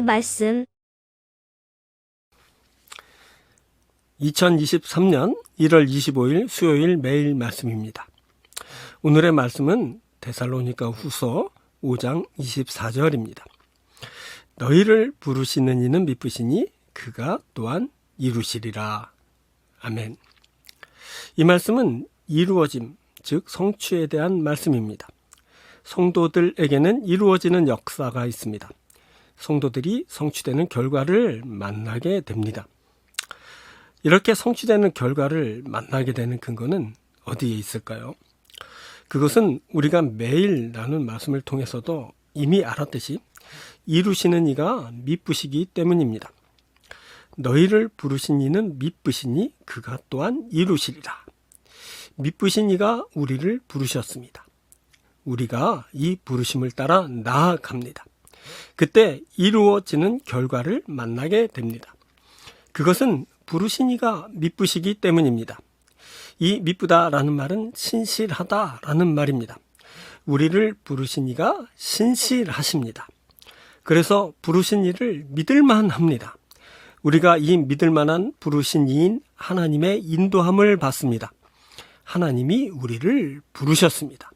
말씀 2023년 1월 25일 수요일 매일 말씀입니다. 오늘의 말씀은 데살로니가 후서 5장 24절입니다. 너희를 부르시는 이는 미쁘시니 그가 또한 이루시리라. 아멘. 이 말씀은 이루어짐, 즉 성취에 대한 말씀입니다. 성도들에게는 이루어지는 역사가 있습니다. 성도들이 성취되는 결과를 만나게 됩니다. 이렇게 성취되는 결과를 만나게 되는 근거는 어디에 있을까요? 그것은 우리가 매일 나눈 말씀을 통해서도 이미 알았듯이 이루시는 이가 미쁘시기 때문입니다. 너희를 부르신 이는 미쁘시니 그가 또한 이루시리라. 미쁘신 이가 우리를 부르셨습니다. 우리가 이 부르심을 따라 나아갑니다. 그때 이루어지는 결과를 만나게 됩니다. 그것은 부르신 이가 미쁘시기 때문입니다. 이 미쁘다라는 말은 신실하다라는 말입니다. 우리를 부르신 이가 신실하십니다. 그래서 부르신 이를 믿을만 합니다. 우리가 이 믿을만한 부르신 이인 하나님의 인도함을 받습니다. 하나님이 우리를 부르셨습니다.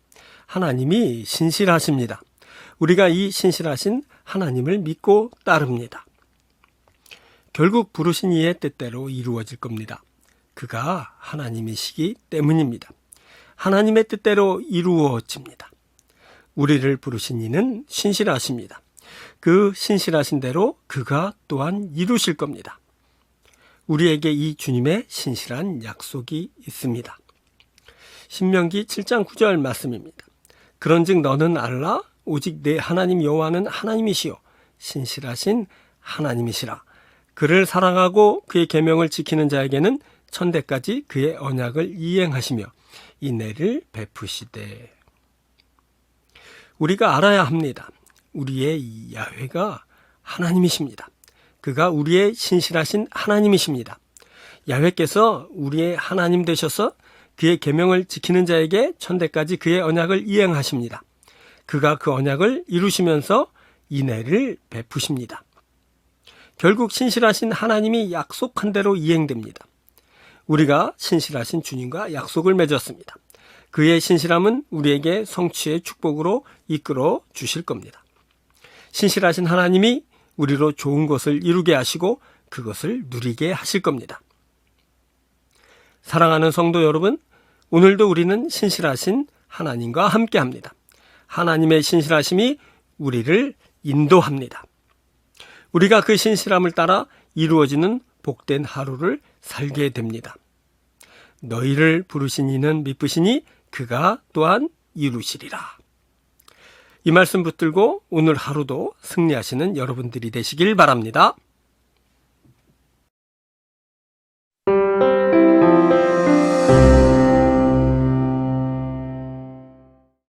하나님이 신실하십니다. 우리가 이 신실하신 하나님을 믿고 따릅니다. 결국 부르신 이의 뜻대로 이루어질 겁니다. 그가 하나님이시기 때문입니다. 하나님의 뜻대로 이루어집니다. 우리를 부르신 이는 신실하십니다. 그 신실하신 대로 그가 또한 이루실 겁니다. 우리에게 이 주님의 신실한 약속이 있습니다. 신명기 7장 9절 말씀입니다. 그런즉 너는 알라 오직 내 하나님 여호와는 하나님이시요 신실하신 하나님이시라. 그를 사랑하고 그의 계명을 지키는 자에게는 천대까지 그의 언약을 이행하시며 인내를 베푸시되 우리가 알아야 합니다. 우리의 야훼가 하나님이십니다. 그가 우리의 신실하신 하나님이십니다. 야훼께서 우리의 하나님 되셔서 그의 계명을 지키는 자에게 천대까지 그의 언약을 이행하십니다. 그가 그 언약을 이루시면서 인애를 베푸십니다. 결국 신실하신 하나님이 약속한 대로 이행됩니다. 우리가 신실하신 주님과 약속을 맺었습니다. 그의 신실함은 우리에게 성취의 축복으로 이끌어 주실 겁니다. 신실하신 하나님이 우리로 좋은 것을 이루게 하시고 그것을 누리게 하실 겁니다. 사랑하는 성도 여러분, 오늘도 우리는 신실하신 하나님과 함께 합니다. 하나님의 신실하심이 우리를 인도합니다. 우리가 그 신실함을 따라 이루어지는 복된 하루를 살게 됩니다. 너희를 부르신 이는 미쁘시니 그가 또한 이루시리라. 이 말씀 붙들고 오늘 하루도 승리하시는 여러분들이 되시길 바랍니다.